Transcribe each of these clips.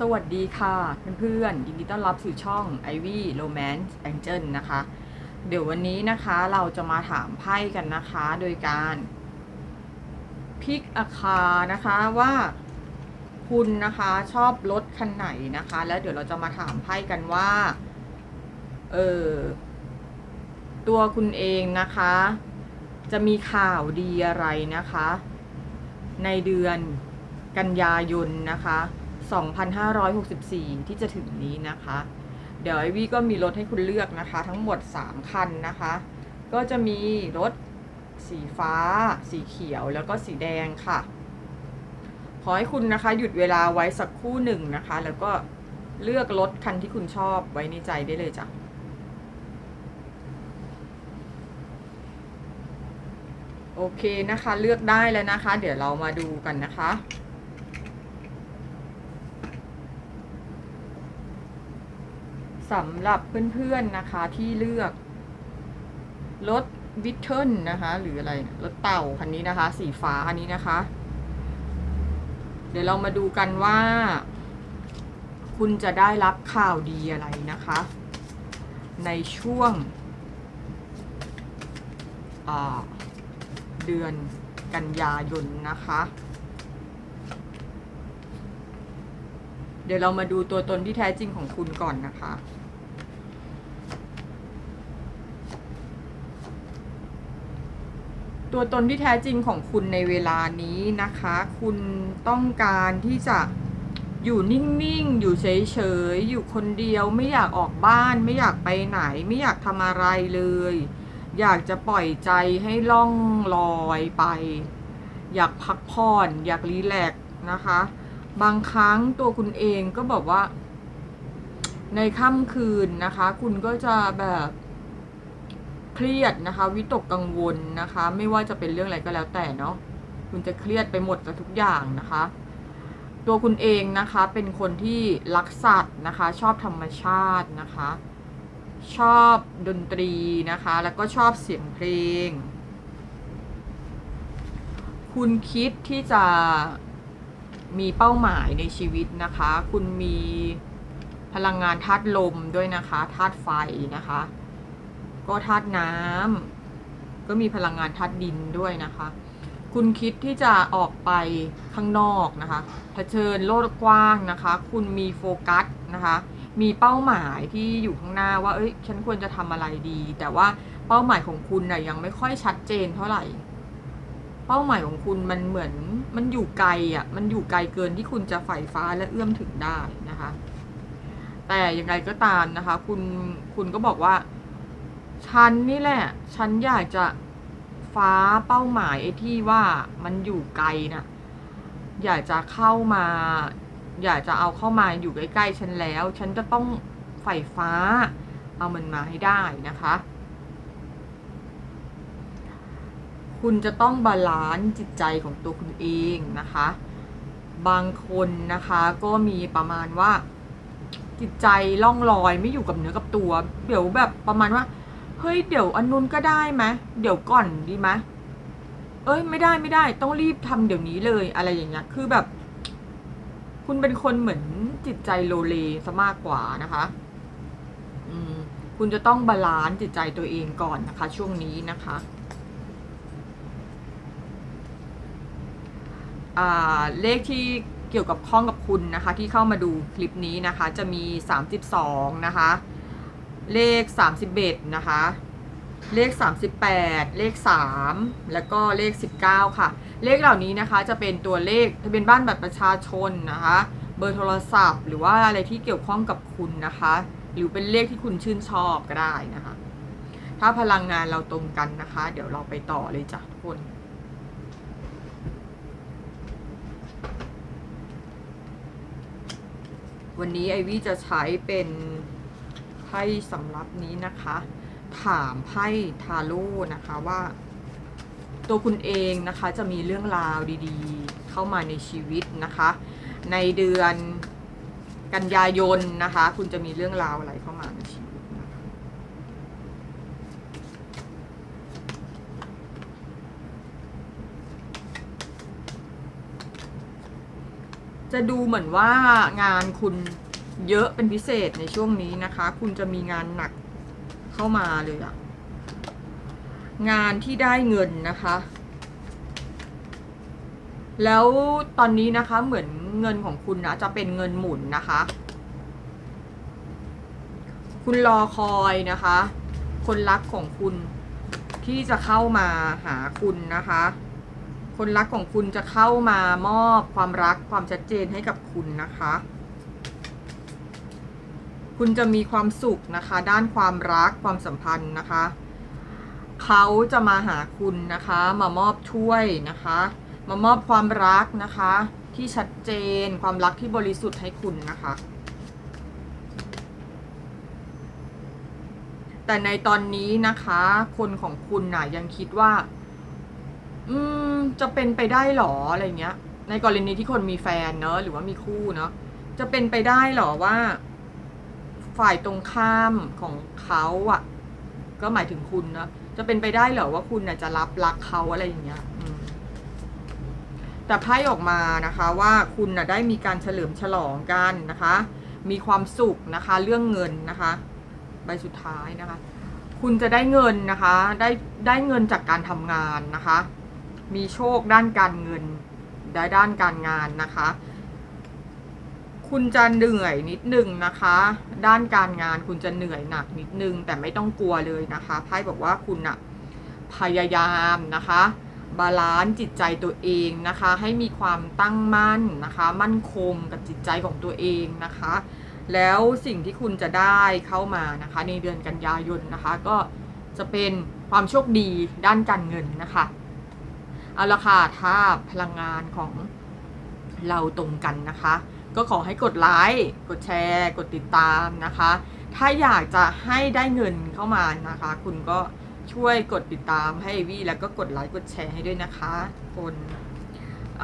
สวัสดีค่ะ เพื่อนๆยินดีต้อนรับสู่ช่อง Ivy Romance Angel นะคะ เดี๋ยววันนี้นะคะเราจะมาถามไพ่กันนะคะ โดยการพิกอาคานะคะว่าคุณนะคะชอบรถคันไหนนะคะ แล้วเดี๋ยวเราจะมาถามไพ่กันว่า เออตัวคุณเองนะคะ จะมีข่าวดีอะไรนะคะ ในเดือนกันยายนนะคะ 2564 ที่จะถึงนี้นะคะ เดี๋ยวไอวี่ก็มีรถให้คุณเลือกนะคะ ทั้งหมด 3 คันนะคะ ก็จะมีรถสีฟ้า สีเขียวแล้วก็สีแดงค่ะ ขอให้คุณนะคะหยุดเวลาไว้สักคู่หนึ่งนะคะ แล้วก็เลือกรถคันที่คุณชอบไว้ในใจได้เลยจ้ะโอเคนะคะเลือกได้แล้วนะคะ เดี๋ยวเรามาดูกันนะคะ สำหรับเพื่อนๆนะคะที่เลือกรถวิทเทิลนะคะ หรืออะไรรถเต่าคันนี้นะคะ สีฟ้าอันนี้นะคะ เดี๋ยวเรามาดูกันว่า คุณจะได้รับข่าวดีอะไรนะคะ ในช่วงเดือนกันยายนนะคะ เดี๋ยวเรามาดูตัวตนที่แท้จริงของคุณก่อนนะคะ ตัวตนที่แท้จริงของคุณในเวลานี้นะคะ คุณต้องการที่จะอยู่นิ่งๆ อยู่เฉยๆ อยู่คนเดียวไม่อยากออกบ้าน ไม่อยากไปไหน ไม่อยากทำอะไรเลย อยากจะปล่อยใจให้ล่องลอยไป อยากพักผ่อน อยากรีแลกซ์นะคะ บางครั้งตัวคุณเองก็บอกว่า ในค่ำคืนนะคะ คุณก็จะแบบ เครียดนะคะ วิตกกังวลนะคะ ไม่ว่าจะเป็นเรื่องอะไรก็แล้วแต่เนาะคุณจะเครียดไปหมดกับทุกอย่างนะคะ ตัวคุณเองนะคะเป็นคนที่รักสัตว์นะคะ ชอบธรรมชาตินะคะ ชอบดนตรีนะคะ แล้วก็ชอบเสียงเพลง คุณคิดที่จะมีเป้าหมายในชีวิตนะคะ คุณมีพลังงานธาตุลมด้วยนะคะธาตุไฟนะคะ ก็ธาตุน้ำก็มีพลังงานธาตุดินด้วยนะคะ คุณคิดที่จะออกไปข้างนอกนะคะเผชิญโลกกว้างนะคะ คุณมีโฟกัสนะคะ มีเป้าหมายที่อยู่ข้างหน้าว่า เอ้ย ฉันควรจะทำอะไรดี แต่ว่าเป้าหมายของคุณนะ่ะยังไม่ค่อยชัดเจนเท่าไหร่ เป้าหมายของคุณมันเหมือนมันอยู่ไกลอะ่ะ มันอยู่ไกลเกินที่คุณจะใฝ่ฟ้าและเอื้อมถึงได้นะคะ แต่ยังไงก็ตามนะคะ คุณคุณก็บอกว่า ฉันนี่แหละ ฉันอยากจะฟ้าเป้าหมายไอ้ที่ว่ามันอยู่ไกลน่ะ อยากจะเข้ามา อยากจะเอาเข้ามาอยู่ใกล้ๆฉันแล้ว ฉันจะต้องใฝ่ฟ้า เอามันมาให้ได้นะคะ คุณจะต้องบาลานซ์จิตใจของตัวคุณเองนะคะ บางคนนะคะก็มีประมาณว่าจิตใจล่องลอยไม่อยู่กับเนื้อกับตัว เดี๋ยวแบบประมาณว่า เฮ้ยเดี๋ยวอันนู้นก็ได้ไหมเดี๋ยวก่อนดีไหมเอ้ยไม่ได้ไม่ได้ ต้องรีบทำเดี๋ยวนี้เลยอะไรอย่างเงี้ยคือแบบ คุณเป็นคนเหมือนจิตใจโลเลซะมากกว่านะคะอืมคุณจะต้องบาลานซ์จิตใจตัวเองก่อนนะคะ ช่วงนี้นะคะเลขที่เกี่ยวกับข้องกับคุณนะคะ ที่เข้ามาดูคลิปนี้นะคะ จะมี 32 นะคะ เลข 31 นะคะ เลข 38 เลข 3 แล้วก็เลข 19 ค่ะ เลขเหล่านี้นะคะจะเป็นตัวเลขทะเบียนบ้านบัตรประชาชนนะคะ เบอร์โทรศัพท์ หรือว่าอะไรที่เกี่ยวข้องกับคุณนะคะ หรือเป็นเลขที่คุณชื่นชอบก็ได้นะคะ ถ้าพลังงานเราตรงกันนะคะ เดี๋ยวเราไปต่อเลยจ้ะทุกคนวันนี้ไอวี่จะใช้เป็น ไพ่สำรับนี้นะคะ ถามไพ่ทาโร่นะคะว่า ตัวคุณเองนะคะจะมีเรื่องราวดีๆ เข้ามาในชีวิตนะคะ ในเดือนกันยายนนะคะ คุณจะมีเรื่องราวอะไรเข้ามาในชีวิตะะจะดูเหมือนว่างานคุณ เยอะเป็นพิเศษในช่วงนี้นะคะ คุณจะมีงานหนักเข้ามาเลยอะงานที่ได้เงินนะคะ แล้วตอนนี้นะคะเหมือนเงินของคุณนะจะเป็นเงินหมุนนะคะ คุณรอคอยนะคะ คนรักของคุณที่จะเข้ามาหาคุณนะคะ คนรักของคุณจะเข้ามามอบความรักความชัดเจนให้กับคุณนะคะ คุณจะมีความสุขนะคะ ด้านความรักความสัมพันธ์นะคะ เขาจะมาหาคุณนะคะ มามอบช่วยนะคะ มามอบความรักนะคะ ที่ชัดเจนความรักที่บริสุทธิ์ให้คุณนะคะ แต่ในตอนนี้นะคะ คนของคุณน่ะยังคิดว่า อืม จะเป็นไปได้หรออะไรเงี้ย ในกรณีที่คนมีแฟนเนอะหรือว่ามีคู่เนอะจะเป็นไปได้หรอว่า ฝ่ายตรงข้ามของเขาอะ ก็หมายถึงคุณนะจะเป็นไปได้เหรอว่าคุณน่ะจะรับรักเขาอะไรอย่างเงี้ยแต่ไพ่ออกมานะคะว่าคุณน่ะได้มีการเฉลิมฉลองกันนะคะ มีความสุขนะคะ เรื่องเงินนะคะ ใบสุดท้ายนะคะ คุณจะได้เงินนะคะ ได้ได้เงินจากการทำงานนะคะ มีโชคด้านการเงินได้ด้านการงานนะคะ คุณจะเหนื่อยนิดนึงนะคะ ด้านการงานคุณจะเหนื่อยหนักนิดนึง แต่ไม่ต้องกลัวเลยนะคะไพ่บอกว่าคุณอะพยายามนะคะ บาลานซ์จิตใจตัวเองนะคะ ให้มีความตั้งมั่นนะคะ มั่นคงกับจิตใจของตัวเองนะคะ แล้วสิ่งที่คุณจะได้เข้ามานะคะ ในเดือนกันยายนนะคะ ก็จะเป็นความโชคดีด้านการเงินนะคะเอาละค่ะถ้าพลังงานของเราตรงกันนะคะ ก็ขอให้กดไลค์กดแชร์ กดติดตามนะคะ ถ้าอยากจะให้ได้เงินเข้ามานะคะ คุณก็ช่วยกดติดตามให้วี่แล้วก็กดไลค์กดแชร์ให้ด้วยนะคะคน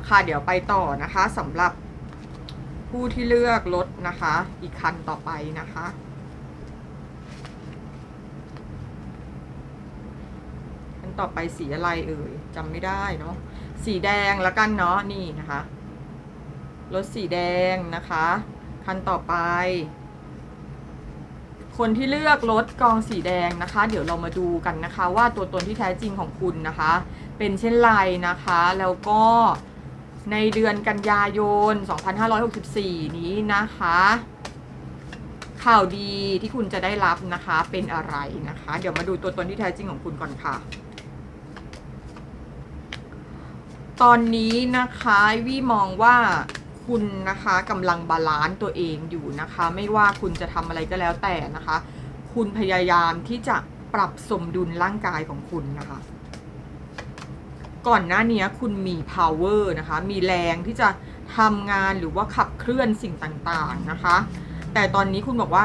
ค่ะเดี๋ยวไปต่อนะคะสำหรับผู้ที่เลือกรถนะคะ อีกคันต่อไปนะคะคันต่อไปสีอะไรเอ่ยจำไม่ได้เนาะสีแดงแล้วกันเนาะนี่นะคะ รถสีแดงนะคะ คันต่อไป คนที่เลือกรถกองสีแดงนะคะ เดี๋ยวเรามาดูกันนะคะ ว่าตัวตนที่แท้จริงของคุณนะคะ เป็นเช่นไรนะคะ แล้วก็ในเดือนกันยายน 2564 นี้นะคะ ข่าวดีที่คุณจะได้รับนะคะเป็นอะไรนะคะ เดี๋ยวมาดูตัวตนที่แท้จริงของคุณก่อนค่ะ ตอนนี้นะคะวี่มองว่า คุณนะคะกำลังบาลานซ์ตัวเองอยู่นะคะ ไม่ว่าคุณจะทำอะไรก็แล้วแต่นะคะ คุณพยายามที่จะปรับสมดุลร่างกายของคุณนะคะ ก่อนหน้านี้คุณมี power นะคะ มีแรงที่จะทำงานหรือว่าขับเคลื่อนสิ่งต่างๆนะคะ แต่ตอนนี้คุณบอกว่า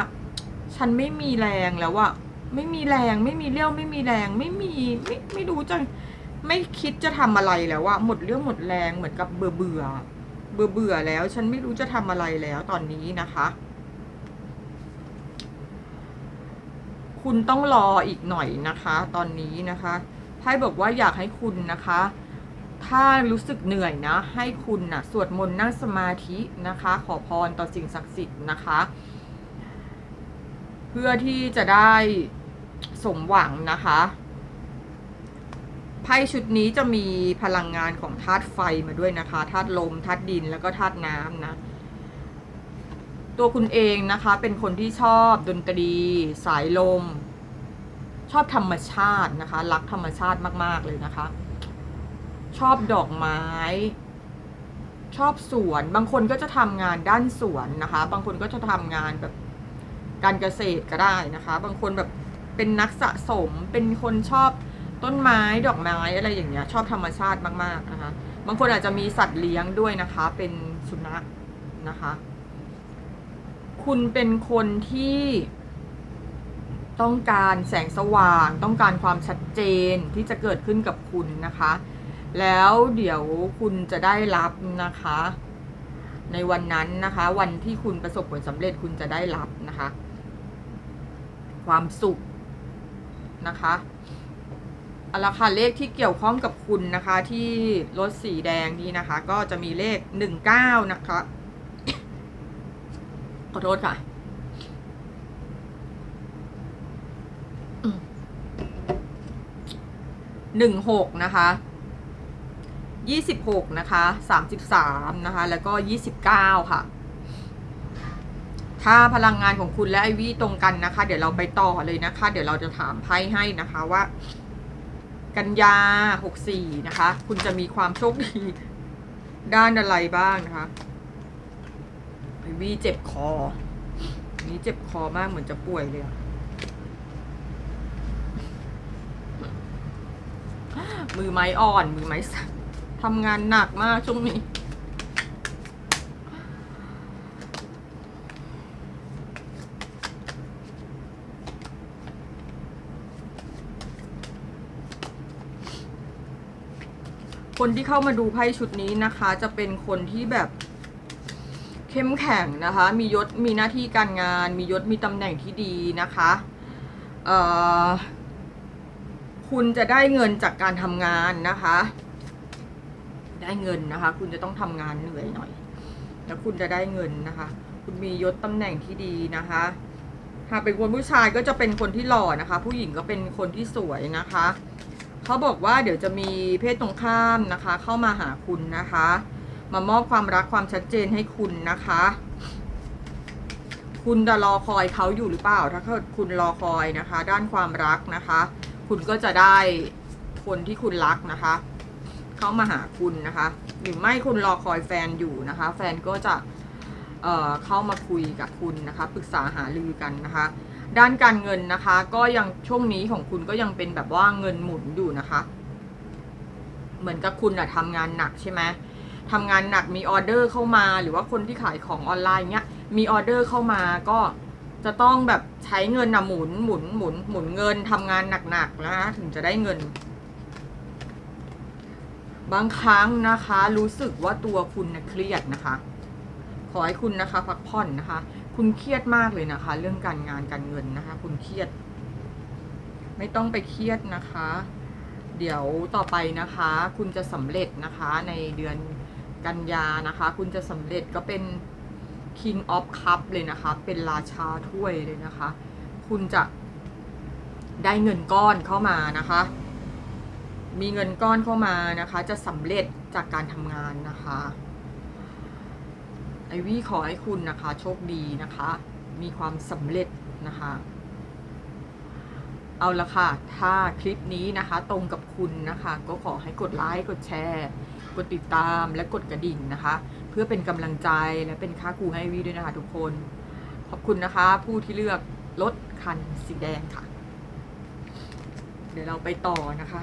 ฉันไม่มีแรงแล้วอะไม่มีแรงไม่มีเรี่ยวไม่มีแรงไม่มีไม่ไม่รู้จะไม่คิดจะทำอะไรแล้วอะหมดเรื่องหมดแรงเหมือนกับเบื่อเบื่อ เบื่อเบื่อแล้ว ฉันไม่รู้จะทำอะไรแล้วตอนนี้นะคะ คุณต้องรออีกหน่อยนะคะ ตอนนี้นะคะไพ่บอกว่าอยากให้คุณนะคะ ถ้ารู้สึกเหนื่อยนะ ให้คุณนะสวดมนต์นั่งสมาธินะคะ ขอพรต่อสิ่งศักดิ์สิทธิ์นะคะ เพื่อที่จะได้สมหวังนะคะ ไพ่ชุดนี้จะมีพลังงานของธาตุไฟมาด้วยนะคะธาตุลมธาตุดินแล้วก็ธาตุน้ำนะ ตัวคุณเองนะคะ เป็นคนที่ชอบดนตรี สายลม ชอบธรรมชาตินะคะ รักธรรมชาติมาก ๆ เลยนะคะ ชอบดอกไม้ ชอบสวน บางคนก็จะทำงานด้านสวนนะคะ บางคนก็จะทำงานแบบการเกษตรก็ได้นะคะ บางคนแบบเป็นนักสะสมเป็นคนชอบ ต้นไม้ดอกไม้อะไรอย่างเงี้ยชอบธรรมชาติมากๆนะคะ บางคนอาจจะมีสัตว์เลี้ยงด้วยนะคะ เป็นสุนัขนะคะ คุณเป็นคนที่ต้องการแสงสว่าง ต้องการความชัดเจนที่จะเกิดขึ้นกับคุณนะคะ แล้วเดี๋ยวคุณจะได้รับนะคะ ในวันนั้นนะคะ วันที่คุณประสบผลสำเร็จคุณจะได้รับนะคะ ความสุขนะคะ เอาละค่ะเลขที่เกี่ยวข้องกับคุณนะคะ ที่รถสีแดงนี้นะคะ ก็จะมีเลขหนึ่งเก้านะคะ ขอโทษค่ะหนึ่งหกนะคะยี่สิบหกนะคะสามสิบสามนะคะ แล้วก็ยี่สิบเก้าค่ะ ถ้าพลังงานของคุณและไอวี่ตรงกันนะคะ เดี๋ยวเราไปต่อเลยนะคะ เดี๋ยวเราจะถามไพ่ให้นะคะว่า กันยาหกสี่นะคะ คุณจะมีความโชคดี ด้านอะไรบ้างนะคะวีเจ็บคอ นี่เจ็บคอมากเหมือนจะป่วยเลยอะมือไม้อ่อน มือไม้สั่นทำงานหนักมากช่วงนี้ คนที่เข้ามาดูไพ่ชุดนี้นะคะ จะเป็นคนที่แบบเข้มแข็งนะคะ มียศมีหน้าที่การงาน มียศมีตำแหน่งที่ดีนะคะเอ่อคุณจะได้เงินจากการทำงานนะคะ ได้เงินนะคะ คุณจะต้องทำงานเหนื่อยหน่อยแล้วคุณจะได้เงินนะคะ คุณมียศตำแหน่งที่ดีนะคะหากเป็นคนผู้ชายก็จะเป็นคนที่หล่อนะคะ ผู้หญิงก็เป็นคนที่สวยนะคะ เขาบอกว่าเดี๋ยวจะมีเพศตรงข้ามนะคะ เข้ามาหาคุณนะคะ มามอบความรักความชัดเจนให้คุณนะคะ คุณจะรอคอยเขาอยู่หรือเปล่า ถ้าเกิดคุณรอคอยนะคะ ด้านความรักนะคะ คุณก็จะได้คนที่คุณรักนะคะ เข้ามาหาคุณนะคะ หรือไม่คุณรอคอยแฟนอยู่นะคะ แฟนก็จะเเข้ามาคุยกับคุณนะคะ ปรึกษาหารือกันนะคะ ด้านการเงินนะคะ ก็ยังช่วงนี้ของคุณก็ยังเป็นแบบว่าเงินหมุนอยู่นะคะ เหมือนกับคุณอะทำงานหนักใช่ไหมทำงานหนักมีออเดอร์เข้ามา หรือว่าคนที่ขายของออนไลน์เนี้ยมีออเดอร์เข้ามาก็จะต้องแบบใช้เงินอะหมุนหมุนหมุนหมุนเงินทำงานหนักๆนะคะถึงจะได้เงิน บางครั้งนะคะ รู้สึกว่าตัวคุณนะเครียดนะคะ ขอให้คุณนะคะ พักผ่อนนะคะ คุณเครียดมากเลยนะคะ เรื่องการงานการเงินนะคะ คุณเครียด ไม่ต้องไปเครียดนะคะ เดี๋ยวต่อไปนะคะ คุณจะสำเร็จนะคะในเดือนกันยานะคะ คุณจะสำเร็จก็เป็น King of Cup เลยนะคะ เป็นราชาถ้วยเลยนะคะ คุณจะได้เงินก้อนเข้ามานะคะ มีเงินก้อนเข้ามานะคะ จะสำเร็จจากการทำงานนะคะ อวี่ขอให้คุณนะคะ โชคดีนะคะ มีความสำเร็จนะคะ เอาละค่ะ ถ้าคลิปนี้นะคะ ตรงกับคุณนะคะ ก็ขอให้กดไลค์กดแชร์ กดติดตามและกดกระดิ่งนะคะ เพื่อเป็นกำลังใจและเป็นค่าครูให้วีด้วยนะคะ ทุกคน ขอบคุณนะคะ ผู้ที่เลือกรถคันสีแดงค่ะ เดี๋ยวเราไปต่อนะคะ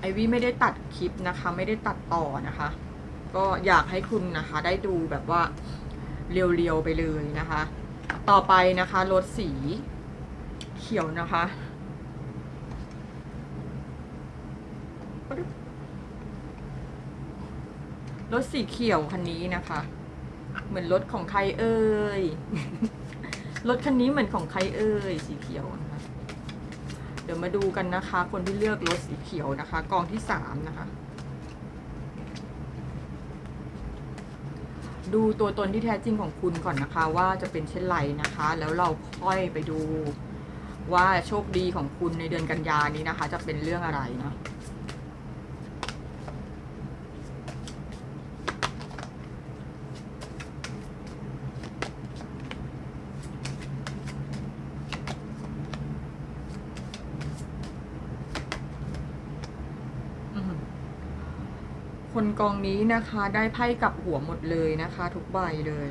ไอวี่ไม่ได้ตัดคลิปนะคะ ไม่ได้ตัดต่อนะคะ ก็อยากให้คุณนะคะ ได้ดูแบบว่าเรียวๆไปเลยนะคะ ต่อไปนะคะรถสีเขียวนะคะรถสีเขียวคันนี้นะคะ เหมือนรถของใครเอ่ยรถคันนี้เหมือนของใครเอ่ยสีเขียวนะคะเดี๋ยวมาดูกันนะคะ คนที่เลือกรถสีเขียวนะคะ กองที่สามนะคะ ดูตัวตนที่แท้จริงของคุณก่อนนะคะ ว่าจะเป็นเช่นไรนะคะ แล้วเราค่อยไปดูว่าโชคดีของคุณในเดือนกันยานี้นะคะ จะเป็นเรื่องอะไรเนาะอือหือคน กองนี้นะคะได้ไพ่กลับหัวหมดเลยนะคะ ทุกใบเลย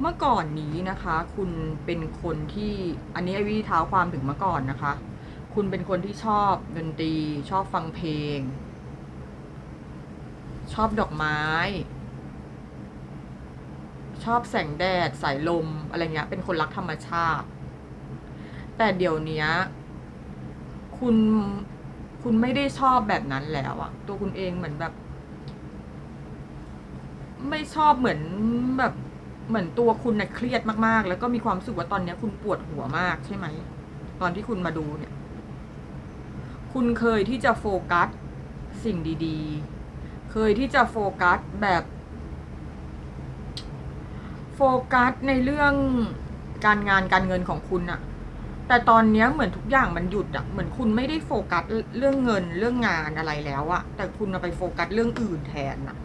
เมื่อก่อนนี้นะคะ คุณเป็นคนที่อันนี้ไอวี่เท้าความถึงเมื่อก่อนนะคะ คุณเป็นคนที่ชอบดนตรี ชอบฟังเพลง ชอบดอกไม้ ชอบแสงแดดสายลมอะไรเงี้ยเป็นคนรักธรรมชาติ แต่เดี๋ยวนี้คุณ คุณไม่ได้ชอบแบบนั้นแล้วอะตัวคุณเองเหมือนแบบ ไม่ชอบเหมือนแบบเหมือนตัวคุณนะเครียดมากๆ แล้วก็มีความรู้สึกว่าตอนเนี้ยคุณปวดหัวมากใช่ไหม ตอนที่คุณมาดูเนี่ย คุณเคยที่จะโฟกัสสิ่งดีๆ เคยที่จะโฟกัสแบบโฟกัสในเรื่องการงานการเงินของคุณอะ แต่ตอนเนี้ยเหมือนทุกอย่างมันหยุดอะเหมือนคุณไม่ได้โฟกัสเรื่องเงินเรื่องงานอะไรแล้วอะแต่คุณเอาไปโฟกัสเรื่องอื่นแทนอะ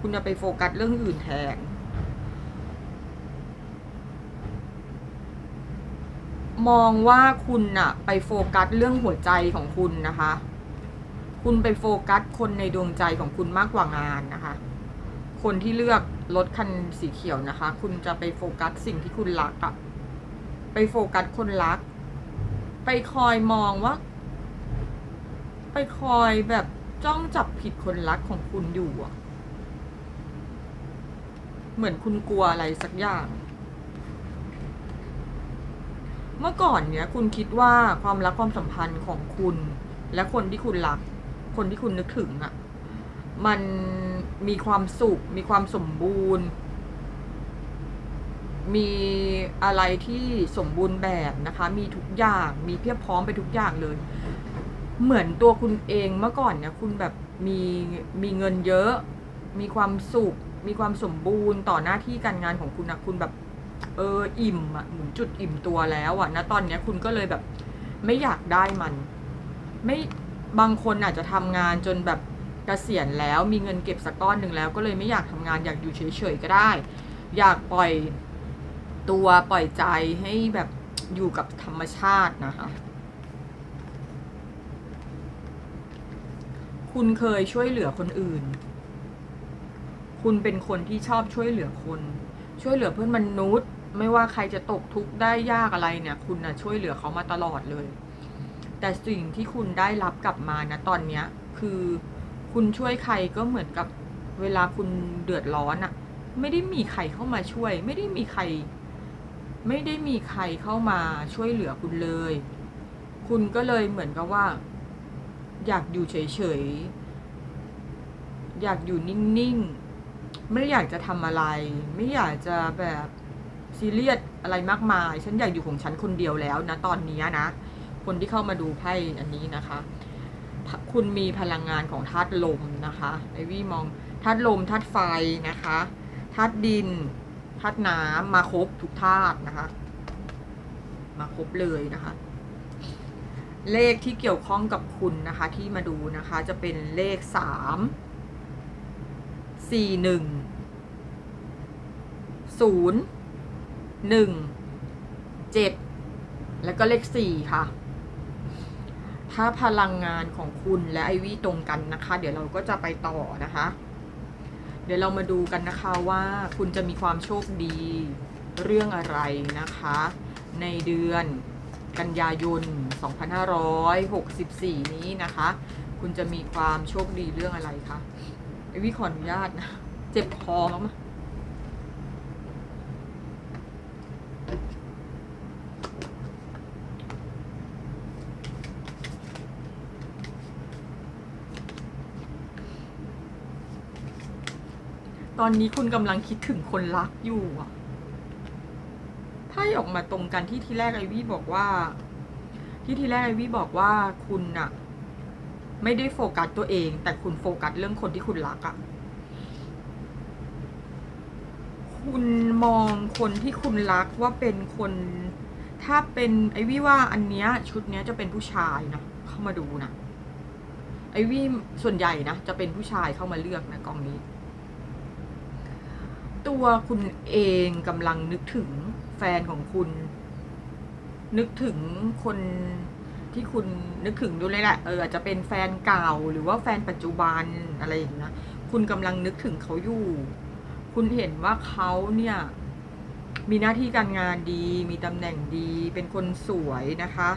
คุณเอาไปโฟกัสเรื่องอื่นแทน มองว่าคุณอะไปโฟกัสเรื่องหัวใจของคุณนะคะ คุณไปโฟกัสคนในดวงใจของคุณมากกว่างานนะคะ คนที่เลือกรถคันสีเขียวนะคะ คุณจะไปโฟกัสสิ่งที่คุณรักอะ ไปโฟกัสคนรัก ไปคอยมองว่า ไปคอยแบบจ้องจับผิดคนรักของคุณอยู่อะเหมือนคุณกลัวอะไรสักอย่าง เมื่อก่อนเนี้ยคุณคิดว่าความรักความสัมพันธ์ของคุณ และคนที่คุณรัก คนที่คุณนึกถึงอะมันมีความสุข มีความสมบูรณ์ มีอะไรที่สมบูรณ์แบบนะคะ มีทุกอย่างมีเพียบพร้อมไปทุกอย่างเลย เหมือนตัวคุณเองเมื่อก่อนเนี่ยคุณแบบมีมีเงินเยอะ มีความสุข มีความสมบูรณ์ต่อหน้าที่การงานของคุณนะคุณแบบเอออิ่มอะเหมือนจุดอิ่มตัวแล้วอะนะตอนเนี้ยคุณก็เลยแบบ ไม่อยากได้มัน ไม่บางคนอาจจะทำงานจนแบบเกษียณแล้วมีเงินเก็บสักก้อนหนึ่งแล้ว ก็เลยไม่อยากทำงานอยากอยู่เฉยๆก็ได้ อยากปล่อย ตัวปล่อยใจให้แบบอยู่กับธรรมชาตินะคะ คุณเคยช่วยเหลือคนอื่น คุณเป็นคนที่ชอบช่วยเหลือคน ช่วยเหลือเพื่อนมนุษย์ ไม่ว่าใครจะตกทุกข์ได้ยากอะไรเนี่ย คุณนะช่วยเหลือเขามาตลอดเลย แต่สิ่งที่คุณได้รับกลับมานะตอนเนี้ย คือคุณช่วยใครก็เหมือนกับเวลาคุณเดือดร้อนอะไม่ได้มีใครเข้ามาช่วย ไม่ได้มีใคร ไม่ได้มีใครเข้ามาช่วยเหลือคุณเลย คุณก็เลยเหมือนกับว่า อยากอยู่เฉยๆ อยากอยู่นิ่งๆ ไม่อยากจะทำอะไร ไม่อยากจะแบบซีเรียสอะไรมากมาย ฉันอยากอยู่ของฉันคนเดียวแล้วนะตอนนี้นะ คนที่เข้ามาดูไพ่อันนี้นะคะ คุณมีพลังงานของธาตุลมนะคะไอวี่มองธาตุลมธาตุไฟนะคะธาตุดินาตุน้ำมาครบทุกธาตุนะคะ มาครบเลยนะคะ เลขที่เกี่ยวข้องกับคุณนะคะ ที่มาดูนะคะ จะเป็นเลขสามสี่หนึ่งศูนย์หนึ่งเจ็ดแล้วก็เลขสี่ค่ะ ถ้าพลังงานของคุณและไอวี่ตรงกันนะคะ เดี๋ยวเราก็จะไปต่อนะคะ เดี๋ยวเรามาดูกันนะคะว่าคุณจะมีความโชคดีเรื่องอะไรนะคะ ในเดือนกันยายน 2564 นี้นะคะ คุณจะมีความโชคดีเรื่องอะไรคะไอวี่ขออนุญาตนะ เจ็บคอมากต อนนี้คุณกำลังคิดถึงคนรักอยู่อะไพ่ออกมาตรงกันที่ทีแรกไอวี่บอกว่า ที่ทีแรกไอวี่บอกว่าคุณอะไม่ได้โฟกัสตัวเอง แต่คุณโฟกัสเรื่องคนที่คุณรักอะคุณมองคนที่คุณรักว่าเป็นคน ถ้าเป็นไอวี่ว่าอันเนี้ยชุดเนี้ยจะเป็นผู้ชายนะเข้ามาดูนะไอวี่ส่วนใหญ่นะจะเป็นผู้ชายเข้ามาเลือกนะกองนี้ ตัวคุณเองกำลังนึกถึงแฟนของคุณ นึกถึงคนที่คุณนึกถึงดูเลยแหละเอออาจจะเป็นแฟนเก่าหรือว่าแฟนปัจจุบันอะไรอย่างเงี้ยคุณกำลังนึกถึงเขาอยู่ คุณเห็นว่าเขาเนี่ยมีหน้าที่การงานดี มีตำแหน่งดี เป็นคนสวยนะคะ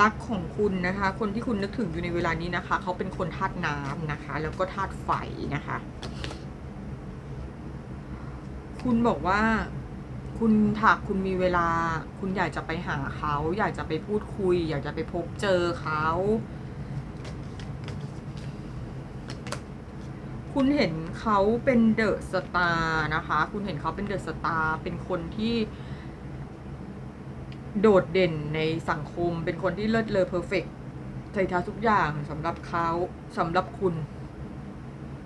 รักของคุณนะคะ คนที่คุณนึกถึงอยู่ในเวลานี้นะคะ เขาเป็นคนธาตุน้ำนะคะ แล้วก็ธาตุไฟนะคะ คุณบอกว่า คุณถ้าคุณมีเวลา คุณอยากจะไปหาเขา อยากจะไปพูดคุย อยากจะไปพบเจอเขา คุณเห็นเขาเป็นเดอะสตาร์นะคะ คุณเห็นเขาเป็นเดอะสตาร์เป็นคนที่โดดเด่นในสังคม เป็นคนที่เลิศเลอเพอร์เฟกต์ใส่ท้าทุกอย่างสำหรับเขาสำหรับคุณ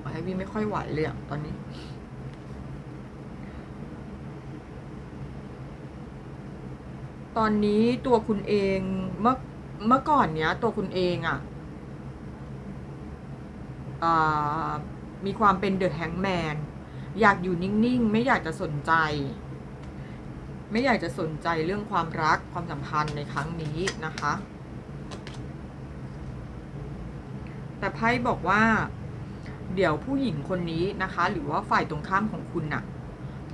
ไอวี่ไม่ค่อยไหวเลยอะตอนนี้ ตอนนี้ตัวคุณเองเมื่อเมื่อก่อนเนี้ย ตัวคุณเองอะอ่ามีความเป็นเดอะแฮงแมนอยากอยู่นิ่งๆ ไม่อยากจะสนใจ ไม่อยากจะสนใจเรื่องความรักความสัมพันธ์ในครั้งนี้นะคะ แต่ไพ่บอกว่า เดี๋ยวผู้หญิงคนนี้นะคะ หรือว่าฝ่ายตรงข้ามของคุณน่ะ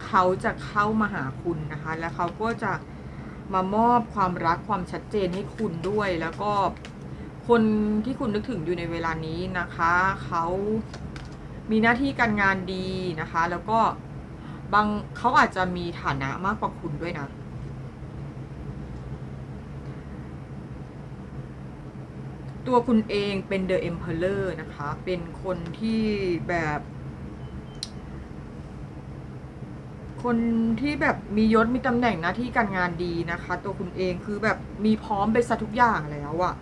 เขาจะเข้ามาหาคุณนะคะ แล้วเขาก็จะ มามอบความรักความชัดเจนให้คุณด้วย แล้วก็คนที่คุณนึกถึงอยู่ในเวลานี้นะคะ เขามีหน้าที่การงานดีนะคะ แล้วก็บางเขาอาจจะมีฐานะมากกว่าคุณด้วยนะตัวคุณเองเป็น The Emperor นะคะ เป็นคนที่แบบ คนที่แบบมียศมีตำแหน่งหน้าที่การงานดีนะคะ ตัวคุณเองคือแบบมีพร้อมไปซะทุกอย่างแล้วอะ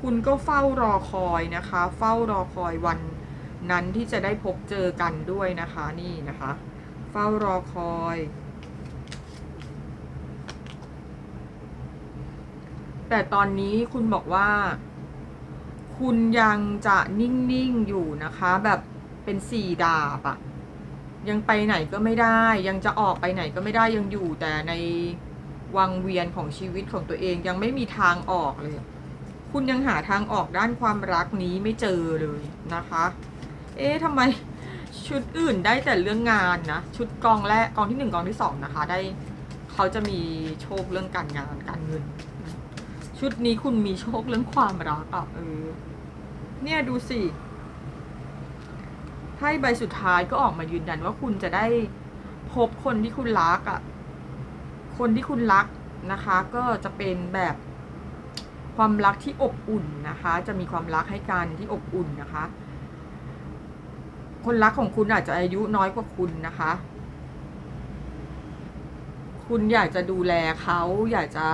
คุณก็เฝ้ารอคอยนะคะ เฝ้ารอคอยวันนั้นที่จะได้พบเจอกันด้วยนะคะนี่นะคะ เฝ้ารอคอย แต่ตอนนี้คุณบอกว่า คุณยังจะนิ่ง ๆ อยู่นะคะแบบ เป็นสี่ดาบอะยังไปไหนก็ไม่ได้ ยังจะออกไปไหนก็ไม่ได้ยังอยู่แต่ในวังเวียนของชีวิตของตัวเองยังไม่มีทางออกเลย คุณยังหาทางออกด้านความรักนี้ไม่เจอเลยนะคะ เอ๊ะทำไมชุดอื่นได้แต่เรื่องงานนะ ชุดกองแรกกองที่หนึ่งกองที่สองนะคะ ได้เขาจะมีโชคเรื่องการงานการเงิน ชุดนี้คุณมีโชคเรื่องความรักอะเออเนี่ยดูสิ ไพ่ใบสุดท้ายก็ออกมายืนยันว่าคุณจะได้พบคนที่คุณรักอะ คนที่คุณรักนะคะ ก็จะเป็นแบบความรักที่อบอุ่นนะคะ จะมีความรักให้กันที่อบอุ่นนะคะ คนรักของคุณอาจจะอายุน้อยกว่าคุณนะคะ คุณอยากจะดูแลเขาอยากจะ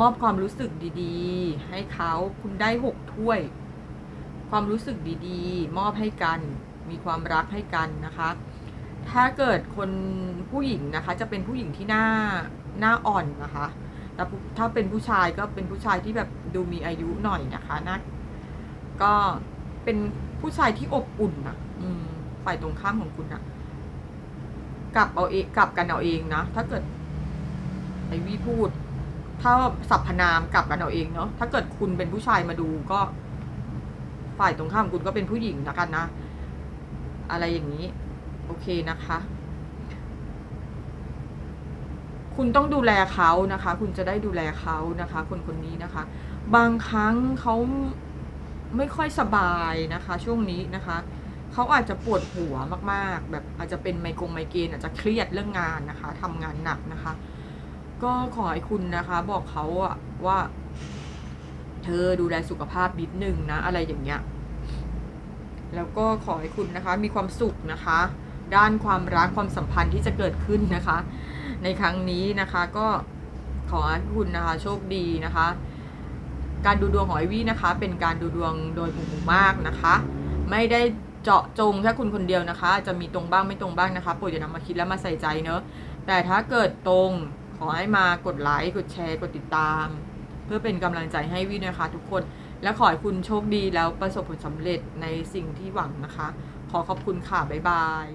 มอบความรู้สึกดีๆ ให้เขาคุณได้หกถ้วย ความรู้สึกดีๆ มอบให้กัน มีความรักให้กันนะคะ ถ้าเกิดคนผู้หญิงนะคะ จะเป็นผู้หญิงที่หน้าหน้าอ่อนนะคะแต่ถ้าเป็นผู้ชายก็เป็นผู้ชายที่แบบดูมีอายุหน่อยนะคะนะก็เป็นผู้ชายที่อบอุ่นนะอืมฝ่ายตรงข้ามของคุณนะกลับเอาเองกลับกันเอาเองนะถ้าเกิดไอวี่พูด ถ้าสรรพนามกลับกันเอาเองเนาะถ้าเกิดคุณเป็นผู้ชายมาดูก็ ฝ่ายตรงข้ามคุณก็เป็นผู้หญิงนะกันนะ อะไรอย่างนี้ โอเคนะคะ คุณต้องดูแลเขานะคะ คุณจะได้ดูแลเขานะคะ คนคนนี้นะคะ บางครั้งเขาไม่ค่อยสบายนะคะ ช่วงนี้นะคะเขาอาจจะปวดหัวมากๆ แบบอาจจะเป็นไมโกรไมเกรนอาจจะเครียดเรื่องงานนะคะทำงานหนักนะคะ ก็ขอให้คุณนะคะ บอกเขาอะว่า เธอดูแลสุขภาพนิดนึงนะ อะไรอย่างเงี้ย แล้วก็ขอให้คุณนะคะมีความสุขนะคะ ด้านความรักความสัมพันธ์ที่จะเกิดขึ้นนะคะ ในครั้งนี้นะคะก็ขอให้คุณนะคะโชคดีนะคะ การดูดวงของไอวี่นะคะ เป็นการดูดวงโดยหมู่มากนะคะ ไม่ได้เจาะจงแค่คุณคนเดียวนะคะ จะมีตรงบ้างไม่ตรงบ้างนะคะโปรดอย่านำมาคิดและมาใส่ใจเนอะแต่ถ้าเกิดตรงขอให้มากดไลค์กดแชร์กดติดตาม เพื่อเป็นกำลังใจให้วี่นะคะ ทุกคน และขอให้คุณโชคดีแล้วประสบผลสำเร็จในสิ่งที่หวังนะคะ ขอขอบคุณค่ะ บ๊ายบาย